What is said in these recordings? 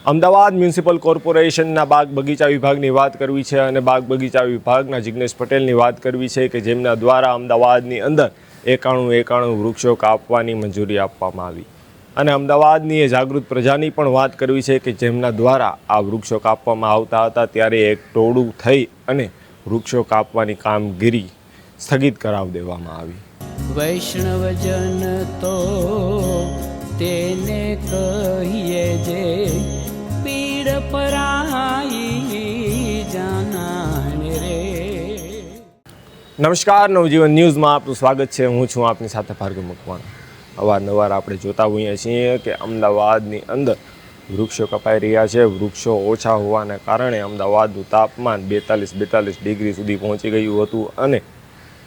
Ahmedabad municipal કોર્પોરેશનના બાગ બગીચા વિભાગની વાત કરવી છે અને બાગ બગીચા વિભાગના જિગ્નેશ પટેલની વાત કરવી છે કે જેમના દ્વારા અમદાવાદની અંદર એકાણું એકાણું વૃક્ષો કાપવાની મંજૂરી આપવામાં આવી. અને અમદાવાદની એ જાગૃત પ્રજાની પણ વાત કરવી છે કે જેમના દ્વારા આ વૃક્ષો કાપવામાં આવતા હતા ત્યારે એક ટોળું થઈ અને વૃક્ષો કાપવાની કામગીરી સ્થગિત કરાવી દેવામાં આવી. વૈષ્ણવજન તો તેને કહીએ જે નમસ્કાર, નવજીવન ન્યૂઝમાં આપનું સ્વાગત છે. હું છું આપની સાથે ભાર્ગવ મકવાણા. અવારનવાર આપણે જોતા હોઈએ છીએ કે અમદાવાદની અંદર વૃક્ષો કપાઈ રહ્યા છે. વૃક્ષો ઓછા હોવાને કારણે અમદાવાદનું તાપમાન બેતાલીસ બેતાલીસ ડિગ્રી સુધી પહોંચી ગયું હતું અને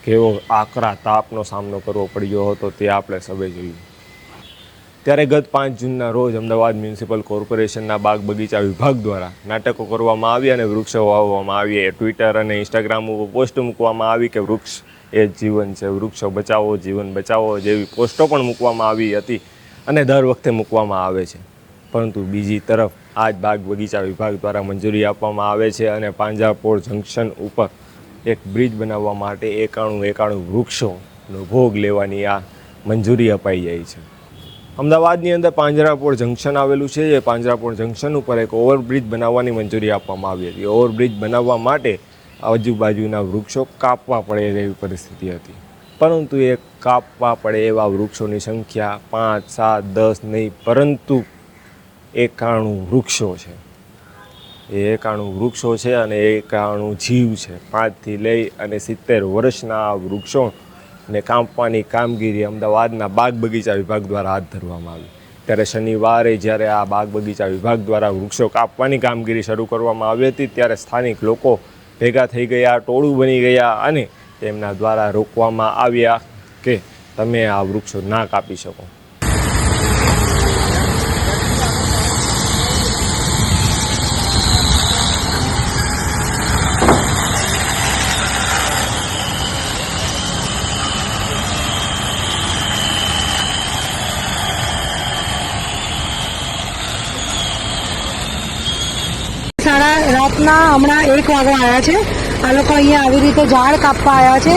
કેવો આકરા તાપનો સામનો કરવો પડ્યો હતો તે આપણે સૌએ જોયું. ત્યારે ગત પાંચ જૂનના રોજ અમદાવાદ મ્યુનિસિપલ કોર્પોરેશનના બાગ બગીચા વિભાગ દ્વારા નાટકો કરવામાં આવી અને વૃક્ષો વાવવામાં આવી. ટ્વિટર અને ઇન્સ્ટાગ્રામ ઉપર પોસ્ટ મૂકવામાં આવી કે વૃક્ષ એ જીવન છે. વૃક્ષો બચાવો, જીવન બચાવો જેવી પોસ્ટો પણ મૂકવામાં આવી હતી અને દર વખતે મૂકવામાં આવે છે. પરંતુ બીજી તરફ આ જ બાગ બગીચા વિભાગ દ્વારા મંજૂરી આપવામાં આવે છે અને પાંજરાપોળ જંકશન ઉપર એક બ્રિજ બનાવવા માટે એકાણું એકાણું વૃક્ષોનો ભોગ લેવાની આ મંજૂરી અપાઈ જાય છે. અમદાવાદની અંદર પાંજરાપોળ જંકશન આવેલું છે. એ પાંજરાપોળ જંકશન ઉપર એક ઓવરબ્રિજ બનાવવાની મંજૂરી આપવામાં આવી હતી. ઓવરબ્રિજ બનાવવા માટે આજુબાજુના વૃક્ષો કાપવા પડે એવી પરિસ્થિતિ હતી. પરંતુ એ કાપવા પડે એવા વૃક્ષોની સંખ્યા પાંચ, સાત, દસ નહીં, પરંતુ એકાણું વૃક્ષો છે. એ એકાણું વૃક્ષો છે અને એકાણું જીવ છે. પાંચથી લઈ અને સિત્તેર વર્ષના આ વૃક્ષોને કાપવાની કામગીરી અમદાવાદના બાગ બગીચા વિભાગ દ્વારા હાથ ધરવામાં આવી. ત્યારે શનિવારે જ્યારે આ બાગ બગીચા વિભાગ દ્વારા વૃક્ષો કાપવાની કામગીરી શરૂ કરવામાં આવી હતી, ત્યારે સ્થાનિક લોકો ભેગા થઈ ગયા, ટોળું બની ગયા અને તેમના દ્વારા રોકવામાં આવ્યા કે તમે આ વૃક્ષો ના કાપી શકો સાડા રાતના હમણાં એક વાગવા આવ્યા છે. આ લોકો અહીંયા આવી રીતે ઝાડ કાપવા આવ્યા છે.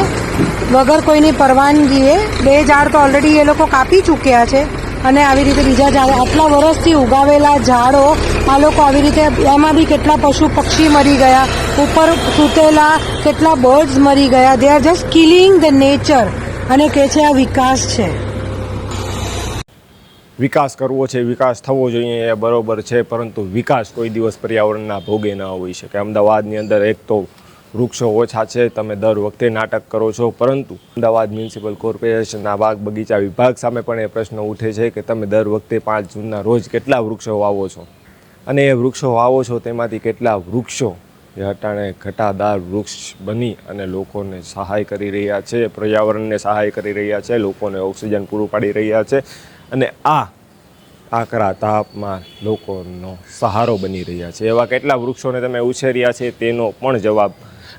વગર કોઈની પરવાનગીએ બે ઝાડ તો ઓલરેડી એ લોકો કાપી ચૂક્યા છે અને આવી રીતે બીજા ઝાડ આટલા વર્ષથી ઉગાવેલા ઝાડો આ લોકો આવી રીતે એમાં બી કેટલા પશુ પક્ષી મરી ગયા, ઉપર સૂતેલા કેટલા બર્ડ્સ મરી ગયા. They are just killing the nature અને કે છે આ વિકાસ છે. વિકાસ કરવો છે, વિકાસ થવો જોઈએ એ બરાબર છે, પરંતુ વિકાસ કોઈ દિવસ પર્યાવરણના ભોગે ન હોઈ શકે. અમદાવાદની અંદર એક તો વૃક્ષો ઓછા છે, તમે દર વખતે નાટક કરો છો, પરંતુ અમદાવાદ મ્યુનિસિપલ કોર્પોરેશનના બાગ બગીચા વિભાગ સામે પણ એ પ્રશ્ન ઉઠે છે કે તમે દર વખતે પાંચ જૂનના રોજ કેટલા વૃક્ષો વાવો છો? અને એ વૃક્ષો વાવો છો તેમાંથી કેટલા વૃક્ષો? એ અટાણે ઘટાદાર વૃક્ષ બની અને લોકોને સહાય કરી રહ્યા છે, પર્યાવરણને સહાય કરી રહ્યા છે, લોકોને ઓક્સિજન પૂરું પાડી રહ્યા છે. અને આ આકરા તાપમાં લોકોનો સહારો બની રહ્યા છે. એવા કેટલા વૃક્ષોને તમે ઉછેર્યા છે તેનો પણ જવાબ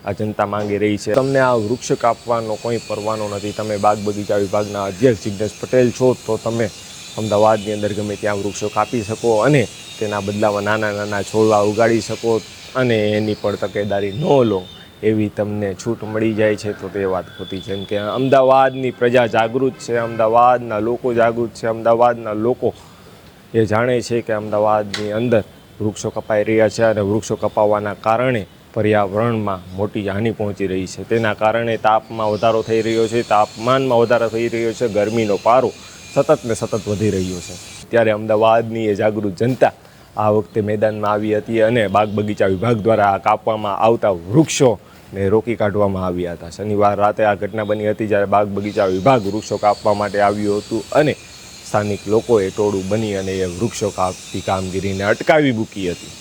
આ જનતા માંગી રહી છે. તમને આ વૃક્ષ કાપવાનો કોઈ પરવાનો નથી. તમે બાગ બગીચા વિભાગના અધ્યક્ષ જિગ્નેશ પટેલ છો તો તમે અમદાવાદની અંદર ગમે ત્યાં વૃક્ષો કાપી શકો અને તેના બદલામાં નાના નાના છોડવા ઉગાડી શકો અને એની પણ તકેદારી ન લો. એવી તમને છૂટ મળી જાય છે, તો તે વાત ખોટી છે. કે અમદાવાદની પ્રજા જાગૃત છે, અમદાવાદના લોકો જાગૃત છે, અમદાવાદના લોકો એ જાણે છે કે અમદાવાદની અંદર વૃક્ષો કપાઈ રહ્યા છે અને વૃક્ષો કપાવવાના કારણે પર્યાવરણમાં મોટી હાનિ પહોંચી રહી છે. તેના કારણે તાપમાં વધારો થઈ રહ્યો છે, તાપમાનમાં વધારો થઈ રહ્યો છે, ગરમીનો પારો સતત ને સતત વધી રહ્યો છે. ત્યારે અમદાવાદની એ જાગૃત જનતા આ વખતે મેદાનમાં આવી હતી અને બાગ બગીચા વિભાગ દ્વારા કાપવામાં આવતા વૃક્ષો ને રોકી કાઢવામાં આવ્યા હતા. શનિવાર રાતે આ ઘટના બની હતી જ્યારે બાગ બગીચા વિભાગ વૃક્ષો કાપવા માટે આવ્યું હતું અને સ્થાનિક લોકોએ ટોળું બની અને એ વૃક્ષો કાપતી કામગીરીને અટકાવી મૂકી હતી.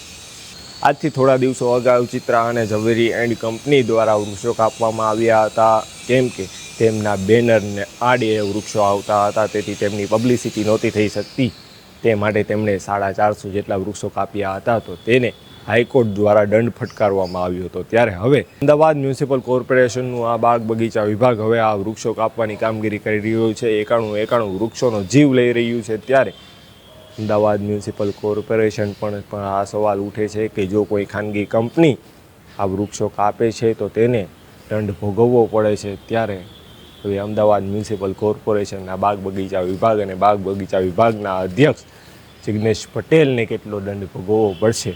આજથી થોડા દિવસો અગાઉ ચિત્રા અને ઝવેરી એન્ડ કંપની દ્વારા વૃક્ષો કાપવામાં આવ્યા હતા. કેમ કે તેમના બેનરને આડે વૃક્ષો આવતા હતા, તેથી તેમની પબ્લિસિટી નહોતી થઈ શકતી. તે માટે તેમણે સાડા ચારસો જેટલા વૃક્ષો કાપ્યા હતા તો તેને હાઈકોર્ટ દ્વારા દંડ ફટકારવામાં આવ્યો હતો. ત્યારે હવે અમદાવાદ મ્યુનિસિપલ કોર્પોરેશનનું આ બાગ બગીચા વિભાગ હવે આ વૃક્ષો કાપવાની કામગીરી કરી રહ્યું છે. એકાણું એકાણું વૃક્ષોનો જીવ લઈ રહ્યું છે. ત્યારે અમદાવાદ મ્યુનિસિપલ કોર્પોરેશન પણ પણ આ સવાલ ઉઠે છે કે જો કોઈ ખાનગી કંપની આ વૃક્ષો કાપે છે તો તેને દંડ ભોગવવો પડે છે. ત્યારે હવે અમદાવાદ મ્યુનિસિપલ કોર્પોરેશનના બાગ બગીચા વિભાગ અને બાગ બગીચા વિભાગના અધ્યક્ષ જિગ્નેશ પટેલને કેટલો દંડ ભોગવવો પડશે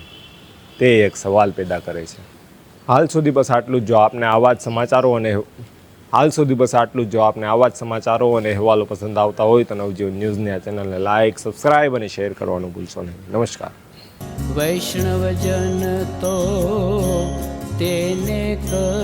તે એક સવાલ પેદા કરે છે. હાલ સુધી બસ આટલું જ. જો આપને આવા જ સમાચારો અને હાલ સુધી બસ આટલું જ. જો આપને આવા જ સમાચારો અને અહેવાલો પસંદ આવતા હોય તો નવજીવન ન્યૂઝની આ ચેનલને લાઇક સબસ્ક્રાઇબ અને શેર કરવાનું ભૂલશો નહીં. નમસ્કાર. વૈષ્ણવજન તો તેને કહીએ